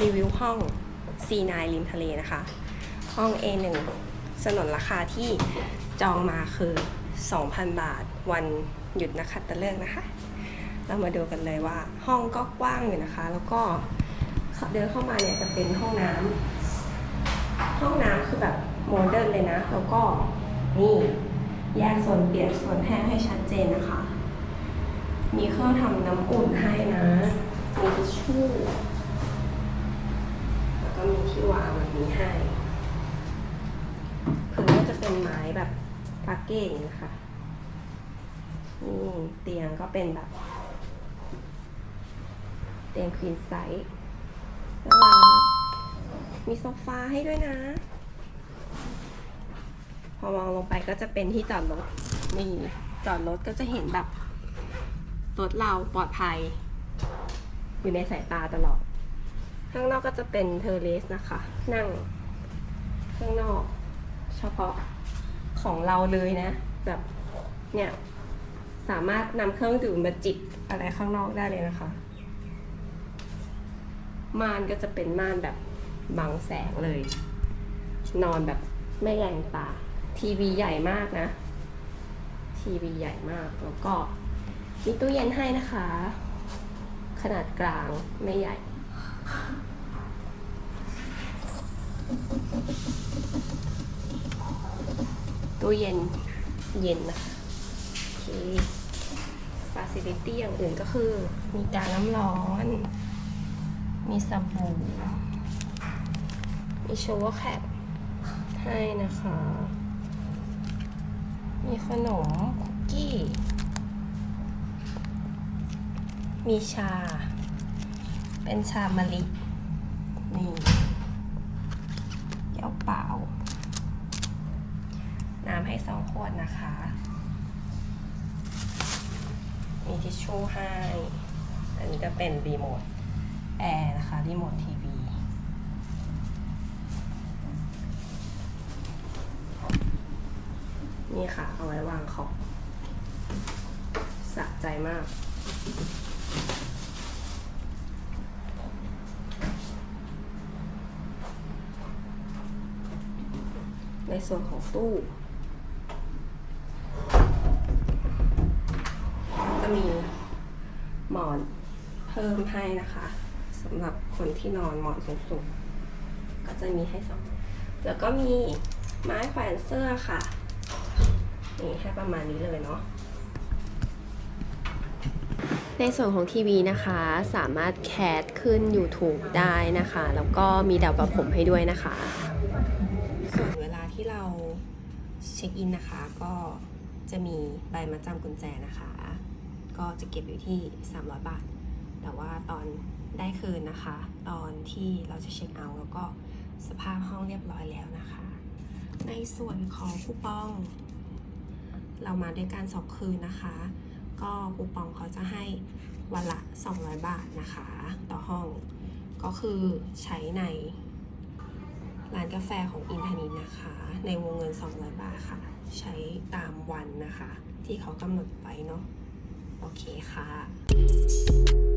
รีวิวห้อง C9 ริมทะเลนะคะ ห้อง A1 สนนราคาที่จองมาคือ 2,000 บาท วันหยุดนักขัตฤกษ์นะคะ เรามาดูกันเลยว่าห้องก็กว้างอยู่นะคะ แล้วก็เดินเข้ามาเนี่ยจะเป็นห้องน้ำห้องน้ำคือแบบโมเดิร์นเลยนะ แล้วก็นี่แยกโซนเปียกโซนแห้งให้ชัดเจนนะคะ มีเครื่องทำน้ำอุ่นให้นะ มีทิชชู่ ที่วางแบบนี้ให้พื้นก็จะเป็นไม้แบบปาเก้อย่างนี้นะคะนี่เตียงก็เป็นแบบ เตียงควีนไซส์น่ารักมีโซฟาให้ด้วยนะ พอมองลงไปก็จะเป็นที่จอดรถนี่จอดรถก็จะเห็นแบบรถเราปลอดภัย อยู่ในสายตาตลอด ข้างนอกก็จะเป็นเทอร์เลสนะคะ นั่ง ข้างนอก เฉพาะของเราเลยนะ แบบเนี่ยสามารถนำเครื่องดื่มมาจิบอะไรข้างนอกได้เลยนะคะ ม่านก็จะเป็นม่านแบบบังแสงเลย นอนแบบไม่แรงตา ทีวีใหญ่มากนะ ทีวีใหญ่มากแล้วก็มีตู้เย็นให้นะคะ ขนาดกลางไม่ใหญ่ ตู้เย็นเย็นนะคะโอเคฟาซิลิตี้อย่างอื่นก็คือ มีจานน้ำร้อน มีสบู่มีโชว์แคปให้นะคะ มีขนมคุกกี้ มีชา เป็นชามะลินี่ ก้วเปล่า น้ำให้สองขวดนะคะ มีทิชชู่ให้ อันนี้ก็เป็นรีโมทแอร์นะคะ รีโมททีวี นี่ค่ะ เอาไว้วางของสะใจมาก ส่วนของตู้ จะมีหมอนเพิ่มให้นะคะสำหรับคนที่นอนหมอนสูงๆก็จะมีให้สองแล้วก็มีไม้แขวนเสื้อค่ะ นี่ให้ประมาณนี้เลยเนาะในส่วนของทีวีนะคะสามารถแคสขึ้น YouTube ได้นะคะ แล้วก็มีดาวกับผมให้ด้วยนะคะ ที่เราเช็คอินนะคะ ก็จะมีใบมาจำกุญแจนะคะ ก็จะเก็บอยู่ที่ 300 บาท แต่ว่าตอนได้คืนนะคะ ตอนที่เราจะเช็คเอาท์แล้วก็สภาพห้องเรียบร้อยแล้วนะคะ ในส่วนของคูปอง เรามาด้วยการสองคืนนะคะ ก็คูปองเขาจะให้วันละ 200 บาทนะคะ ต่อห้อง ก็คือใช้ใน ร้านกาแฟของอินทนินนะคะ ในวงเงิน 200 บาทค่ะ ใช้ตามวันนะคะ ที่เขากำหนดไว้เนาะโอเคค่ะ